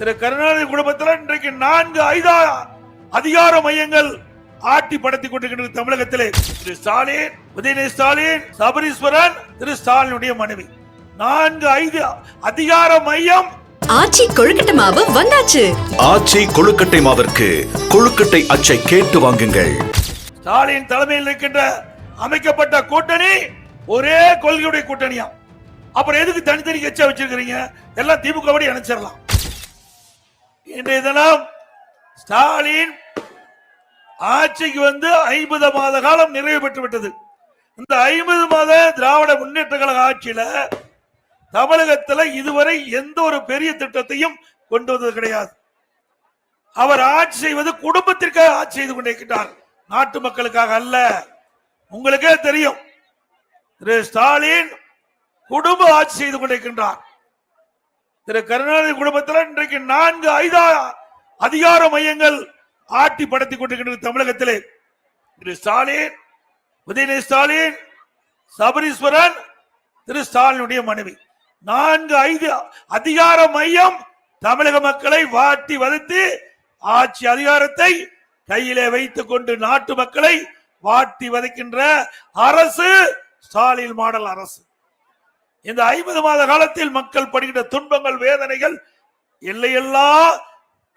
திரு கருணாநிதி குடும்பத்தில் இன்றைக்கு நான்கு ஐதா அதிகார மையங்கள் ஆட்டி படுத்தி கொண்டிருக்கின்ற தமிழகத்திலே. திரு ஸ்டாலின் உதயநிதி ஸ்டாலின் சபரீஸ்வரன் திரு ஸ்டாலினுடைய மனைவி. நான்கு ஐந்து அதிகார மையம். ஆச்சி கொழுக்கட்டை மாவு வந்தாச்சு. ஆச்சி கொழுக்கட்டை மாவிற்கு கொழுக்கட்டை அச்சை கேட்டு வாங்குங்கள். ஸ்டாலின் தலைமையில் இருக்கின்ற அமைக்கப்பட்ட கூட்டணி ஒரே கொள்கையுடைய கூட்டணியா அப்புறம் எதுக்கு தனித்தனி கட்சியா வச்சிருக்கிறீங்க? எல்லாம் திமுக படி அணைச்சிடலாம் இன்றைய தினம் ஸ்டாலின் ஆட்சிக்கு வந்து ஐம்பது மாத காலம் நிறைவு பெற்று விட்டது இந்த ஐம்பது மாத திராவிட முன்னேற்ற கழக ஆட்சியில தமிழகத்துல இதுவரை எந்த ஒரு பெரிய திட்டத்தையும் கொண்டு வந்தது கிடையாது. அவர் ஆட்சி செய்வது குடும்பத்திற்காக ஆட்சி செய்து கொண்டிருக்கிறார். நாட்டு மக்களுக்காக அல்ல. உங்களுக்கே தெரியும். திரு ஸ்டாலின் குடும்ப ஆட்சி செய்து கொண்டிருக்கின்றார். திரு கருணாநிதி குடும்பத்தில் இன்றைக்கு நான்கு ஐதா அதிகார மையங்கள் ஆட்டி படுத்தி கொண்டிருக்கின்ற தமிழகத்திலே. திரு ஸ்டாலின் உதயநிதி ஸ்டாலின் சபரீஸ்வரன் திரு ஸ்டாலினுடைய மனைவி. நான்கு ஐந்து அதிகார மையம் தமிழக மக்களை வாட்டி வதைத்து ஆட்சி அதிகாரத்தை கையிலே வைத்துக் கொண்டு நாட்டு மக்களை வாட்டி வதைக்கின்ற அரசு ஸ்டாலின் மாடல் அரசு. இந்த ஐம்பது மாத காலத்தில் மக்கள் படுகின்ற துன்பங்கள் வேதனைகள் எல்லையெல்லாம்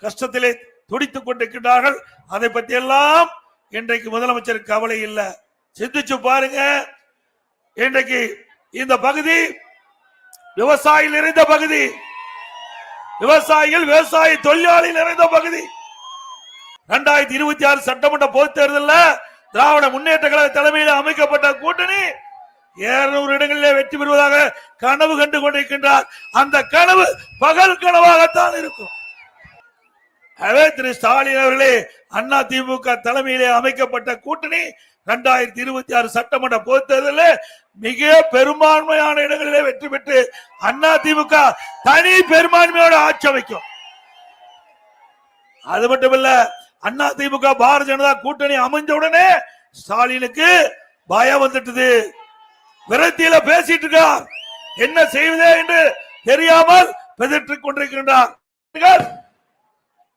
கஷ்டத்திலே துடித்துக் கொண்டிருக்கின்றார்கள். அதை பற்றி எல்லாம் இன்றைக்கு முதலமைச்சர் கவலை இல்லை. சிந்திச்சு பாருங்க. இன்றைக்கு இந்த பகுதி விவசாயிகள் நிறைந்த பகுதி. விவசாயிகள் விவசாய தொழிலாளி நிறைந்த பகுதி. இரண்டாயிரத்தி இருபத்தி ஆறு சட்டமன்ற பொதுத் தேர்தலில் திராவிட முன்னேற்ற கழக தலைமையில் அமைக்கப்பட்ட கூட்டணி இருநூறு இடங்களிலே வெற்றி பெறுவதாக கனவு கண்டு கொண்டிருக்கின்றார். அந்த கனவு பகல் கனவாகத்தான் இருக்கும். அதே திரு ஸ்டாலின் அவர்களே அண்ணா திமுக தலைமையிலே அமைக்கப்பட்ட கூட்டணி இரண்டாயிரத்தி இருபத்தி ஆறு சட்டமன்ற பொது தேர்தலில் மிக பெரும்பான்மையான இடங்களிலே வெற்றி பெற்று அண்ணா திமுக தனி பெரும்பான்மையோட ஆட்சி அமைக்கும். அது மட்டுமல்ல அண்ணா திமுக பாரதிய ஜனதா கூட்டணி அமைஞ்ச உடனே ஸ்டாலினுக்கு பயம் வந்துட்டது. விரத்தியில பேசிட்டு இருக்கார். என்ன செய்வதே என்று தெரியாமல் பெதிட்டுக் கொண்டிருக்கின்றார்.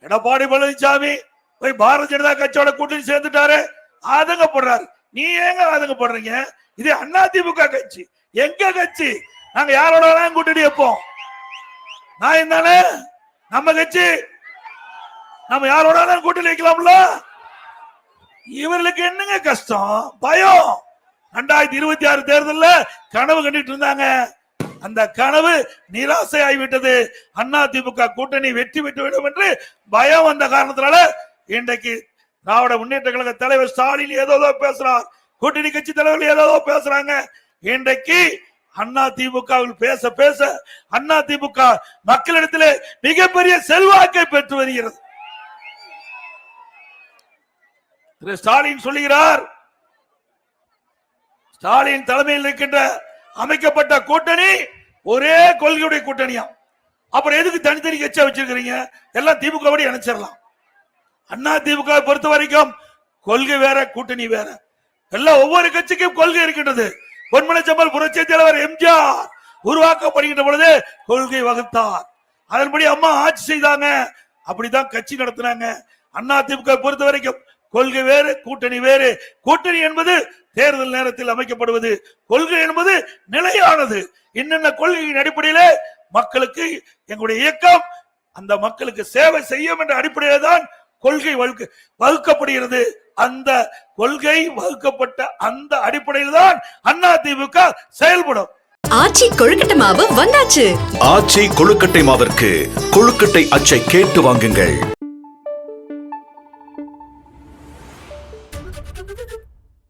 எடப்பாடி பழனிசாமி போய் பாரதிய ஜனதா கட்சியோட கூட்டணி சேர்ந்துட்டாரு ஆதங்கப்படுறாரு. நீ ஏங்க ஆதங்கப்படுறீங்க? இது அண்ணா திமுக கட்சி. எங்க கட்சி? நாங்க யாரோட கூட்டணி வைப்போம்? நான் தானே நம்ம கட்சி நம்ம யாரோட கூட்டணி வைக்கலாம்ல? இவர்களுக்கு என்னங்க கஷ்டம்? பயம். ரெண்டாயிரத்தி இருபத்தி ஆறு தேர்தலில் கனவு கண்டுட்டு இருந்தாங்க. அந்த கனவு நிராசை ஆகிவிட்டது அண்ணா திமுக கூட்டணி வெற்றி பெற்று விடும் என்று பயம் வந்த காரணத்தினால இன்றைக்கு திராவிட முன்னேற்ற கழக தலைவர் ஸ்டாலின் ஏதோ பேசுறார். கூட்டணி கட்சி தலைவர்கள் ஏதோ பேசுறாங்க. இன்றைக்கு அண்ணா திமுக பேச பேச அண்ணா திமுக மக்களிடத்திலே மிகப்பெரிய செல்வாக்கை பெற்று வருகிறது. திரு ஸ்டாலின் சொல்லுகிறார் ஸ்டாலின் தலைமையில் இருக்கின்ற அமைக்கப்பட்ட கூட்டணி ஒரே கொள்கையுடைய கூட்டணியா? அப்புறம் எதுக்கு தனித்தனி கட்சியா வச்சிருக்கிறீங்க? எல்லாம் திமுக படி இணைச்சிடலாம் அண்ணா திமுக பொறுத்த வரைக்கும் கொள்கை வேற கூட்டணி வேற. எல்லாம் ஒவ்வொரு கட்சிக்கும் கொள்கை இருக்கின்றது. பொன்மலை செம்மல் புரட்சி தலைவர் எம்ஜிஆர் உருவாக்கப்படுகின்ற பொழுது கொள்கை வகுத்தார். அதன்படி அம்மா ஆட்சி செய்தாங்க. அப்படிதான் கட்சி நடத்தினாங்க. அண்ணா திமுக பொறுத்த வரைக்கும் கொள்கை வேறு கூட்டணி வேறு. கூட்டணி என்பது தேர்தல் நேரத்தில் அமைக்கப்படுவது கொள்கை என்பது நிலையானது. என்னென்ன கொள்கையின் அடிப்படையிலே மக்களுக்கு எங்களுடைய இயக்கம் அந்த மக்களுக்கு சேவை செய்யும் என்ற அடிப்படையிலே தான் கொள்கை வகுக்க- வகுக்கப்படுகிறது. அந்த கொள்கை வகுக்கப்பட்ட அந்த அடிப்படையில் தான் அண்ணா திமுக செயல்படும். ஆச்சி கொழுக்கட்டை மாவு வந்தாச்சு. ஆச்சி கொழுக்கட்டை மாவிற்கு கொழுக்கட்டை அச்சை கேட்டு வாங்குங்கள்.